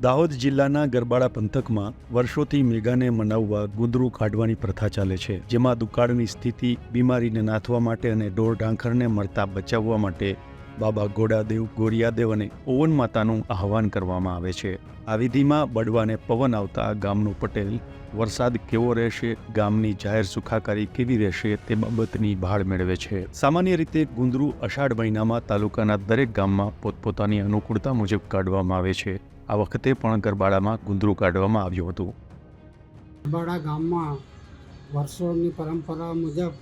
દાહોદ જિલ્લાના ગરબાડા પંથકમાં વર્ષોથી મેઘાને મનાવવા ગુંદરું કાઢવાની પ્રથા ચાલે છે, જેમાં દુકાળની સ્થિતિ, બીમારીને નાથવા માટે અને ઢોર ઢાંખરને મળતા બચાવવા માટે બાબા ગોડાદેવ, ગોરિયાદેવ અને ઓવન માતાનું આહવાન કરવામાં આવે છે. આ વિધિમાં બડવાને પવન આવતા ગામનું પટેલ, વરસાદ કેવો રહેશે, ગામની જાહેર સુખાકારી કેવી રહેશે, તે બાબતની ભાળ મેળવે છે. સામાન્ય રીતે ગુંદરું અષાઢ મહિનામાં તાલુકાના દરેક ગામમાં પોતપોતાની અનુકૂળતા મુજબ કાઢવામાં આવે છે. આ વખતે પણ ગરબાડામાં ગુંદરું કાઢવામાં આવ્યું હતું. ગરબાડા ગામમાં વર્ષોની પરંપરા મુજબ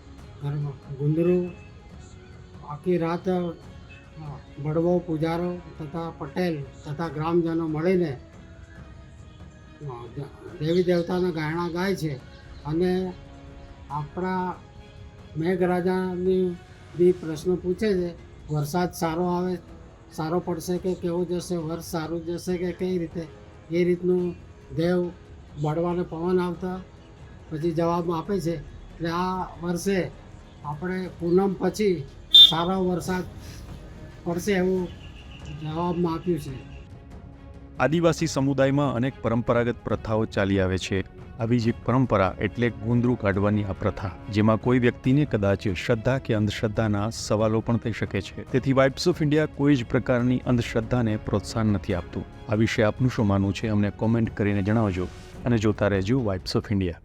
ગુંદરું, આખી રાત બળવો, પૂજારો તથા પટેલ તથા ગ્રામજનો મળીને દેવી દેવતાના ગાયણા ગાય છે અને આપણા મેઘરાજાની બી પ્રશ્ન પૂછે છે, વરસાદ સારો આવે સારો પડશે કે કેવો જશે, વર્ષ સારું જશે કે કઈ રીતે? એ રીતનું દેવ બળવાને પવન આવતા પછી જવાબ આપે છે. એટલે આ વર્ષે આપણે પૂનમ પછી સારો વરસાદ પડશે એવું જવાબમાં આપ્યું છે. આદિવાસી સમુદાયમાં અનેક પરંપરાગત પ્રથાઓ ચાલી આવે છે. આવી જ એક પરંપરા એટલે ગુંદરું કાઢવાની આ પ્રથા, જેમાં કોઈ વ્યક્તિને કદાચ શ્રદ્ધા કે અંધશ્રદ્ધાના સવાલો પણ થઈ શકે છે. તેથી વાઇબ્સ ઓફ ઇન્ડિયા કોઈ જ પ્રકારની અંધશ્રદ્ધાને પ્રોત્સાહન નથી આપતું. આ વિશે આપનું શું માનવું છે, અમને કોમેન્ટ કરીને જણાવજો અને જોતા રહેજો વાઇબ્સ ઓફ ઇન્ડિયા